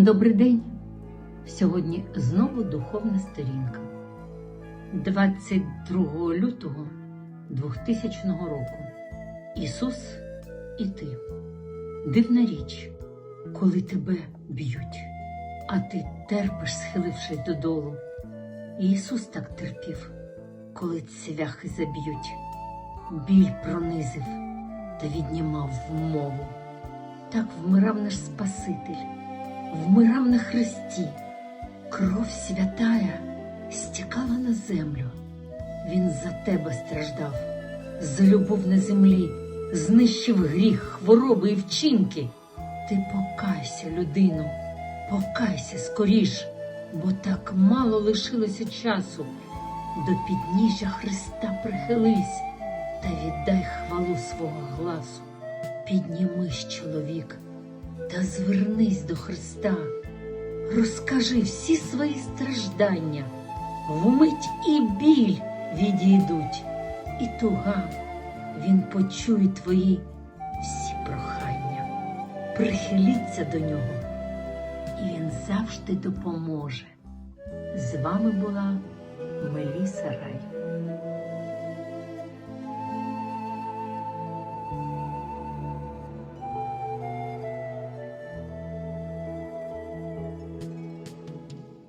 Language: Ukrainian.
Добрий день! Сьогодні знову духовна сторінка. 22 лютого 2000 року. Ісус і ти. Дивна річ, коли тебе б'ють, а ти терпиш, схилившись додолу. Ісус так терпів, коли цвяхи заб'ють. Біль пронизив та віднімав вмову. Так вмирав наш Спаситель, вмирав на хресті. Кров святая стікала на землю. Він за тебе страждав, за любов на землі, знищив гріх, хвороби і вчинки. Ти покайся, людину, покайся скоріш, бо так мало лишилося часу. До підніжжя Христа прихились та віддай хвалу свого гласу. Піднімись, чоловік, та звернись до Христа, розкажи всі свої страждання, вмить і біль відійдуть, і туга він почує твої всі прохання. Прихиліться до нього, і він завжди допоможе. З вами була Меліса Рай.